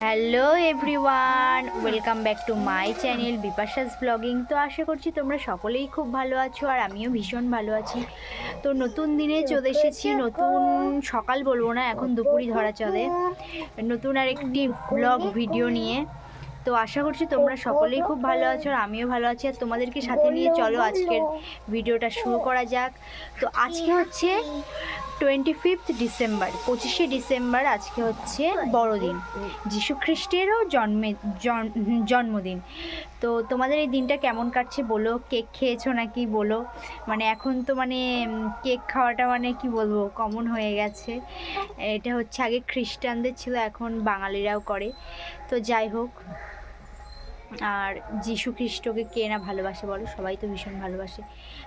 Hello everyone welcome back to my channel Bipasha's blogging তো আশা করছি তোমরা সকলেই খুব ভালো আছো আর আমিও ভীষণ ভালো আছি। তো নতুন দিনে চলে এসেছি, নতুন সকাল বলব না, এখন দুপুরই ধরা চলে। নতুন আর একটি ব্লগ ভিডিও নিয়ে। তো আশা করছি তোমরা সকলেই খুব ভালো আছো আর আমিও ভালো আছি। আর তোমাদেরকে সাথে নিয়ে চলো আজকের ভিডিওটা শুরু করা যাক। তো আজকে হচ্ছে টোয়েন্টি ফিফথ ডিসেম্বর, পঁচিশে ডিসেম্বর আজকে হচ্ছে বড়দিন যিশু খ্রিস্টেরও জন্মে, জন- জন্মদিন। তো তোমাদের এই দিনটা কেমন কাটছে বলো? কেক খেয়েছো নাকি বলো? মানে এখন তো মানে কেক খাওয়াটা মানে কি বলব, কমন হয়ে গেছে। এটা হচ্ছে আগে খ্রিস্টানদের ছিল, এখন বাঙালিরাও করে। তো যাই হোক আর যিশু খ্রিস্টকে কে না ভালোবাসে বলো? সবাই তো ভীষণ ভালোবাসে।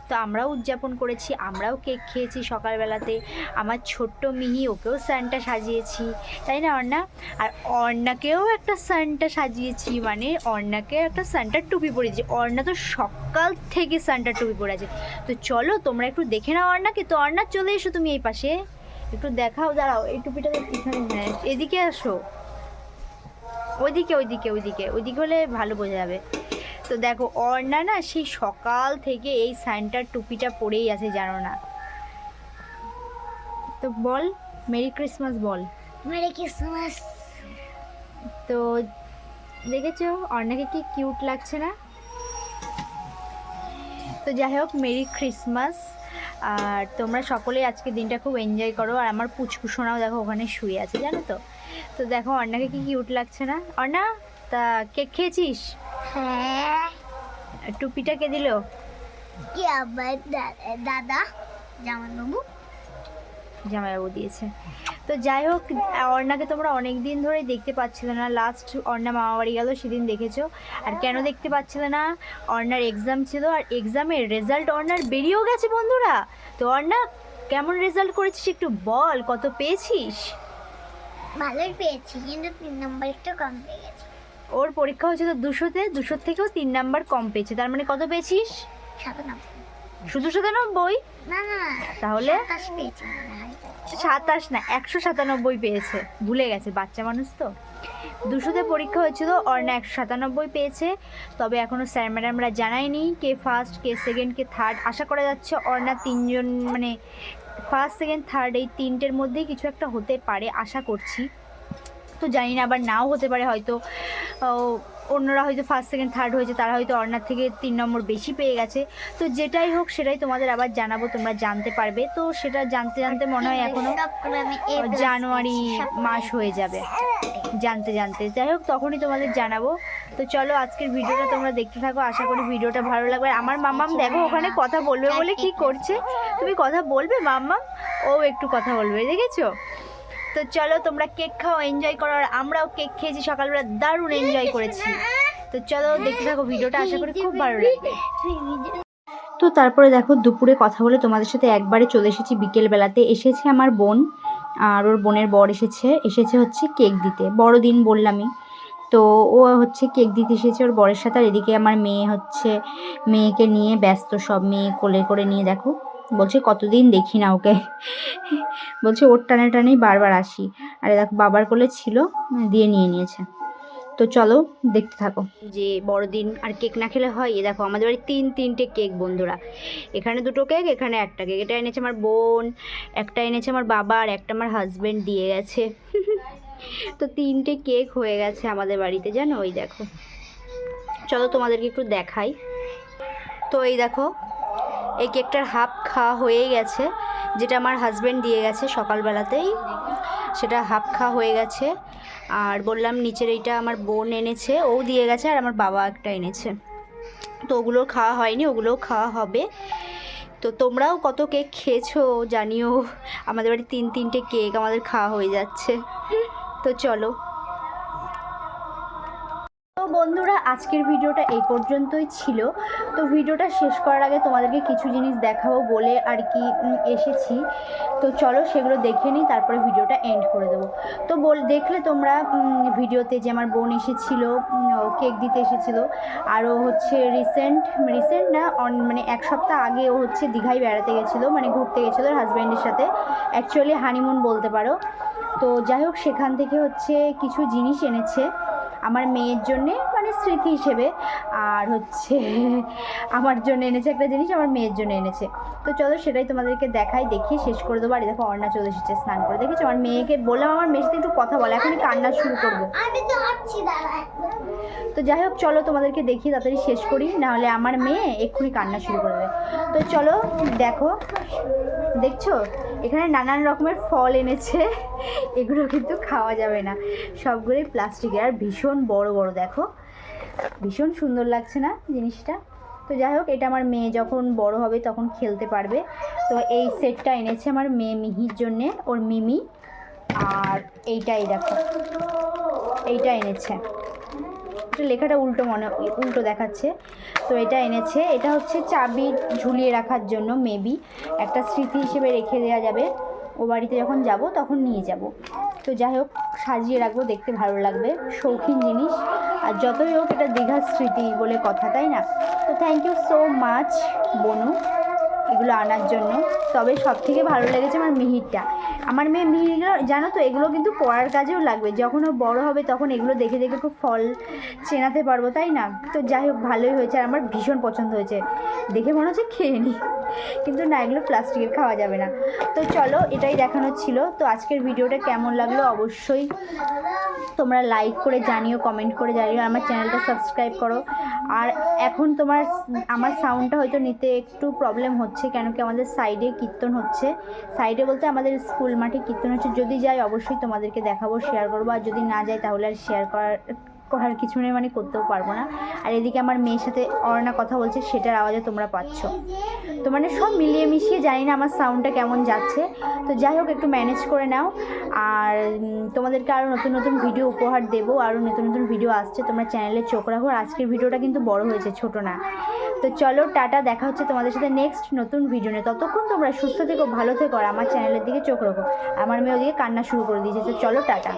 তো আমরাও উদযাপন করেছি, আমরাও কেক খেয়েছি সকালবেলাতে। আমার ছোট্ট মিহি, ওকেও সানটা সাজিয়েছি, তাই না অর্ণা? আর অর্ণাকেও একটা সানটা সাজিয়েছি মানে অর্ণাকে একটা সানটার টুপি পরেছি। অর্ণা তো সকাল থেকে সানটার টুপি পরে আছে। তো চলো, তোমরা একটু দেখে নাও অর্ণাকে। তো অর্ণা, চলে এসো তুমি এই পাশে। একটু দেখাও, দাঁড়াও, এই টুপিটা এখানে এদিকে আসো। ওইদিকে ওইদিকে ওইদিকে ওইদিকে হলে ভালো বোঝা যাবে। তো দেখো অর্ণা না সেই সকাল থেকে এই সাইনটার টুপিটা পরেই আছে জানো না। তো বল মেরি ক্রিসমাস বল। Merry Christmas. তো দেখেছ অর্ণাকে কি কিউট লাগছে না? তো যাই হোক মেরি ক্রিসমাস। আর তোমরা সকলেই আজকে দিনটা খুব এনজয় করো। আর আমার পুচকুসোনাও দেখো ওখানে শুয়ে আছে জানো তো? তো দেখো অর্ণাকে কি কিউট লাগছে না? অর্ণা তা কেক খেয়েছিস? হ্যাঁ। টুপিটা কে দিল? কি আবার দা- দাদা জামাইবাবু। জামাইবাবু দিয়েছে। তো যাই হোক অর্ণাকে তোমরা অনেক দিন ধরেই দেখতে পাচ্ছিলে না। লাস্ট অর্ণা মামা বাড়ি গেল সেদিন দেখেছ। আর কেন দেখতে পাচ্ছিলে না? অর্ণার এক্সাম ছিল আর এক্সামের রেজাল্ট অর্ণার বেরিয়েও গেছে বন্ধুরা। তো অর্ণা কেমন রেজাল্ট করেছিস একটু বল? কত পেয়েছিস? ভালোই পেয়েছি কিন্তু তিন নম্বর একটু কম পেয়ে গেছি ওর পরীক্ষা হয়েছে হয়েছিল দুশোতে দুশোর থেকেও তিন নাম্বার কম পেয়েছে। তার মানে কত পেয়েছিস? সাতানব্বই। শুধু সাতানব্বই? না না তাহলে? সাতাশ পেয়েছি সাতাশ না একশো সাতানব্বই পেয়েছে। ভুলে গেছে বাচ্চা মানুষ তো। দুশোতে পরীক্ষা হয়েছিল অর্ণা একশো সাতানব্বই পেয়েছে। তবে এখনও স্যার ম্যাডামরা জানায়নি কে ফার্স্ট কে সেকেন্ড কে থার্ড আশা করা যাচ্ছে অর্ণা তিনজন মানে ফার্স্ট, সেকেন্ড, থার্ড এই তিনটের মধ্যেই কিছু একটা হতে পারে, আশা করছি। তো জানি না, আবার নাও হতে পারে হয়তো। অন্যরা হয়তো ফার্স্ট সেকেন্ড থার্ড হয়েছে, তারা হয়তো অর্ণার থেকে তিন নম্বর বেশি পেয়ে গেছে। তো যেটাই হোক, সেটাই তোমাদের আবার জানাব, তোমরা জানতে পারবে। তো সেটা জানতে জানতে মনে হয় এখনও জানুয়ারি মাস হয়ে যাবে। জানতে জানতে। যাই হোক, তখনই তোমাদের জানাব। তো চলো, আজকের ভিডিওটা তোমরা দেখতে থাকো। আশা করি ভিডিওটা ভালো লাগবে। আমার মাম্মাম দেখো, ওখানে কথা বলবে বলে কি করছে? তুমি কথা বলবে মাম্মাম? ও একটু কথা বলবে, দেখেছ? তো চলো তোমরা কেক খাও এনজয় করো আর আমরাও কেক খেয়েছি সকালবেলা দারুণ এনজয় করেছি। তো চলো দেখতে থাকো ভিডিওটা আশা করি খুব ভালো লাগবে। তো তারপরে দেখো দুপুরে কথা বলে তোমাদের সাথে একবারে চলে এসেছি বিকেলবেলাতে। এসেছে আমার বোন আর ওর বোনের বর এসেছে এসেছে হচ্ছে কেক দিতে বড়দিন বললামই। তো ও হচ্ছে কেক দিতে এসেছে ওর বরের সাথে আর এদিকে আমার মেয়ে হচ্ছে মেয়েকে নিয়ে ব্যস্ত সব মেয়ে কোলে করে নিয়ে দেখো। বলছে, কতদিন দেখি না ওকে। বলছে, ওর টানে টানেই বারবার আসি। আরে দেখো, বাবার কোলে ছিল দিয়ে নিয়ে নিয়েছে। তো চলো, দেখতে থাকো। যে বড়দিন আর কেক না খেলে হয়, এ দেখো, আমাদের বাড়ি তিন তিনটে কেক, বন্ধুরা। এখানে দুটো কেক, এখানে একটা কেক। এটা এনেছে আমার বোন, একটা এনেছে আমার বাবা, আর একটা আমার হাজব্যান্ড দিয়ে গেছে। তো তিনটে কেক হয়ে গেছে আমাদের বাড়িতে, জানো? ওই দেখো। চলো তোমাদেরকে একটু দেখাই। তো এই দেখো এই কেকটার হাফ খাওয়া হয়ে গেছে, যেটা আমার হাজব্যান্ড দিয়ে গেছে সকালবেলাতেই। সেটা হাফ খাওয়া হয়ে গেছে। আর বললাম নিচের এইটা আমার বোন এনেছে, ও দিয়ে গেছে আর আমার বাবা একটা এনেছে। তো ওগুলো খাওয়া হয়নি, ওগুলোও খাওয়া হবে। তো তোমরাও কত কেক খেয়েছো জানিও। আমাদের বাড়ি তিন তিনটে কেক আমাদের খাওয়া হয়ে যাচ্ছে। তো চলো। বন্ধুরা, আজকের ভিডিওটা এই পর্যন্তই ছিল। তো ভিডিওটা শেষ করার আগে তোমাদেরকে কিছু জিনিস দেখাবো বলে আর কি এসেছি। তো চলো সেগুলো দেখে নিই, তারপরে ভিডিওটা এন্ড করে দেবো। তো বল, দেখলে তোমরা ভিডিওতে যে আমার বোন এসেছিল কেক দিতে এসেছিল আরও হচ্ছে রিসেন্ট রিসেন্ট না অন মানে এক সপ্তাহ আগে ও হচ্ছে দীঘায় বেড়াতে গেছিল মানে ঘুরতে গেছিল হাজব্যান্ডের সাথে। অ্যাকচুয়ালি হানিমুন বলতে পারো। তো যাই হোক, সেখান থেকে হচ্ছে কিছু জিনিস এনেছে। আমার মেয়ের জন্যে মানে স্মৃতি হিসেবে। আর হচ্ছে আমার জন্য এনেছে একটা জিনিস আমার মেয়ের জন্য এনেছে। তো চলো সেটাই তোমাদেরকে দেখাই দেখিয়ে শেষ করে দেবো। আর দেখো অর্ণা চলে এসেছে স্নান করে। দেখেছ? আমার মেয়েকে বললাম আমার মেয়ের সাথে একটু কথা বলে। এখনই কান্না শুরু করব। তো যাই হোক চলো তোমাদেরকে দেখি তাড়াতাড়ি শেষ করি। নাহলে আমার মেয়ে এক্ষুনি কান্না শুরু করে দেবে। তো চলো দেখো। দেখছ? এখানে নানান রকমের ফল এনেছে। এগুলো কিন্তু খাওয়া যাবে না। সবগুলোই প্লাস্টিকের আর ভীষণ বড় বড়, দেখো। ভীষণ সুন্দর লাগছে না জিনিসটা? তো যাই হোক, এটা আমার মেয়ে যখন বড় হবে তখন খেলতে পারবে। তো এই সেটটা এনেছে আমার মেয়ে মিহির জন্যে, ওর মিমি। আর এইটাই দেখো, এইটা এনেছে। লেখাটা উল্টো মনে, উল্টো দেখাচ্ছে। তো এটা এনেছে, এটা হচ্ছে চাবি ঝুলিয়ে রাখার জন্য মেবি একটা স্মৃতি হিসেবে রেখে দেওয়া যাবে। ও বাড়িতে যখন যাব তখন নিয়ে যাব। তো যাই হোক, সাজিয়ে রাখব, দেখতে ভালো লাগবে। শৌখিন জিনিস। আর যতই হোক, এটা দীঘার স্মৃতি বলে কথা, তাই না? তো থ্যাংক ইউ সো মাচ বনু। এগুলো আনার জন্য। তবে সব থেকে ভালো লেগেছে আমার মিহিরটা। আমার মেয়ে মিহিরগুলো জানো তো, এগুলো কিন্তু পড়ার কাজেও লাগবে। যখন ও বড় হবে তখন এগুলো দেখে দেখে খুব ফল চেনাতে পারব, তাই না? তো যাই হোক, ভালোই হয়েছে আর আমার ভীষণ পছন্দ হয়েছে। দেখে মনে হচ্ছে খেয়ে নিই কিন্তু না, এগুলো প্লাস্টিকের খাওয়া যাবে না। তো চলো, এটাই দেখানোর ছিল। তো আজকের ভিডিওটা কেমন লাগল অবশ্যই তোমরা লাইক করে জানিও কমেন্ট করে জানিও, আমার চ্যানেলটা সাবস্ক্রাইব করো। আর এখন তোমার, আমার সাউন্ডটা হয়তো নিতে একটু প্রবলেম হচ্ছে। কেন কি আমাদের সাইডে কীর্তন হচ্ছে। সাইডে বলতে আমাদের স্কুল মাঠে কীর্তন হচ্ছে। যদি যাই অবশ্যই তোমাদেরকে দেখাবো শেয়ার করব। আর যদি না যাই তাহলে আর শেয়ার করার করার কিছু নেই মানে করতেও পারব না। আর এদিকে আমার মেয়ের সাথে অর্ণা কথা বলছে, সেটার আওয়াজে তোমরা পাচ্ছ। তো মানে সব মিলিয়ে মিশিয়ে জানি না আমার সাউন্ডটা কেমন যাচ্ছে। তো যাই হোক, একটু ম্যানেজ করে নাও। আর তোমাদেরকে আরও নতুন নতুন ভিডিও উপহার দেবো আরও নতুন নতুন ভিডিও আসছে। তোমরা চ্যানেলে চোখ রাখো। আজকের ভিডিওটা কিন্তু বড় হয়েছে, ছোট না। তো চলো, টাটা। দেখা হচ্ছে তোমাদের সাথে নেক্সট নতুন ভিডিও নিয়ে। ততক্ষণ তোমরা সুস্থ থেকো, ভালো থেকো, আর আমার চ্যানেলের দিকে চোখ রাখো। আমার মেয়ে ওদিকে কান্না শুরু করে দিয়েছে। তো চলো, টাটা।